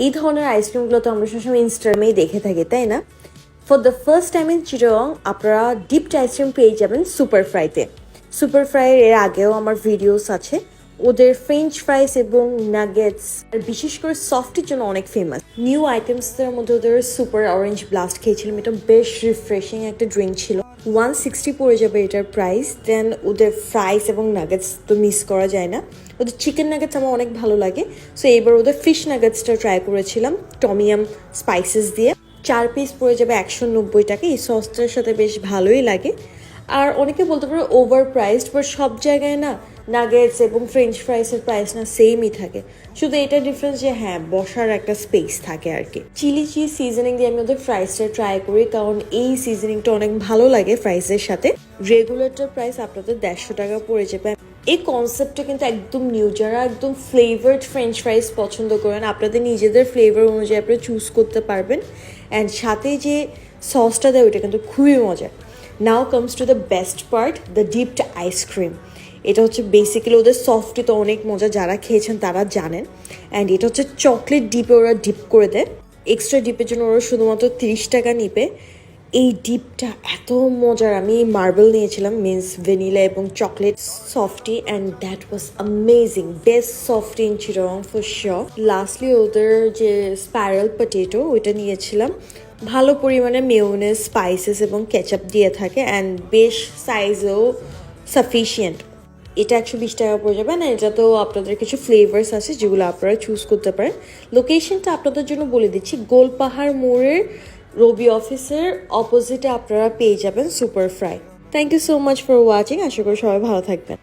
এই ধরনের আইসক্রিমগুলো তো আমরা সবসময় ইনস্টাগ্রামেই দেখে থাকি, তাই না? For the first time in Chirang আপনারা ডিপড আইসক্রিম পেয়ে যাবেন সুপার ফ্রাইতে সুপার ফ্রাইয়ের এর আগেও আমার ভিডিওস আছে। ওদের ফ্রেঞ্চ ফ্রাইস এবং নাগেটস আর বিশেষ করে সফটের জন্য অনেক ফেমাস নিউ আইটেমসের মধ্যে ওদের সুপার অরেঞ্জ ব্লাস্ট খেয়েছিলাম, এটা বেশ রিফ্রেশিং একটা ড্রিঙ্ক ছিল। ওয়ান সিক্সটি পড়ে যাবে এটার প্রাইস দেন ওদের ফ্রাইস এবং নাগেটস তো মিস করা যায় না। ওদের চিকেন নাগেটস আমার অনেক ভালো লাগে। সো এবার ওদের ফিশ নাগেটসটা ট্রাই করেছিলাম টমিয়াম স্পাইসেস দিয়ে। চার পিস পড়ে যাবে একশো নব্বই টাকা। এই সসটার সাথে বেশ ভালোই লাগে। আর অনেকে বলতে পারো ওভার প্রাইসড বাট সব জায়গায় না নাগেটস এবং ফ্রেঞ্চ ফ্রাইসের প্রাইস না সেমই থাকে। শুধু এটা ডিফারেন্স যে হ্যাঁ বসার একটা স্পেস থাকে আর কি। চিলি চিজ সিজনিং দিয়ে আমি ওদের ফ্রাইসটা ট্রাই করি, কারণ এই সিজনিংটা অনেক ভালো লাগে ফ্রাইসের সাথে। রেগুলেটর প্রাইস আপনাদের দেড়শো টাকা পড়ে যাবে। এই কনসেপ্টটা কিন্তু একদম নিউ যারা একদম ফ্লেভার্ড ফ্রেঞ্চ ফ্রাইস পছন্দ করেন, আপনাদের নিজেদের ফ্লেভার অনুযায়ী আপনারা চুজ করতে পারবেন। অ্যান্ড সাথে যে সসটা দেয়, ওইটা কিন্তু খুবই মজার। Now comes to the best part the dipped ice cream এটা হচ্ছে বেসিক্যালি ওদের সফটই তো অনেক মজা, যারা খেয়েছেন তারা জানেন। অ্যান্ড এটা হচ্ছে চকলেট ডিপে ওরা ডিপ করে দেয়। এক্সট্রা ডিপের জন্য ওরা শুধুমাত্র তিরিশ টাকা নিবে। এই ডিপটা এত মজার, আমি মার্বেল নিয়েছিলাম মিন্স ভ্যানিলা এবং chocolate softy and that was amazing best softy in Chirang for sure lastly ওদের যে স্পাইরাল পটেটো ওইটা নিয়েছিলাম। ভালো পরিমাণে মেয়োনেস স্পাইসেস এবং কেচাপ দিয়ে থাকে অ্যান্ড বেশ সাইজেও সাফিসিয়েন্ট এটা একশো বিশ টাকা পড়ে যাবে না এটাতেও আপনাদের কিছু ফ্লেভার্স আছে যেগুলো আপনারা চুজ করতে পারেন। লোকেশনটা আপনাদের জন্য বলে দিচ্ছি, গোলপাহাড় মোড়ের রবি অফিসের অপোজিটে আপনারা পেয়ে যাবেন super fry thank you so much for watching আশা করি সবাই ভালো থাকবেন।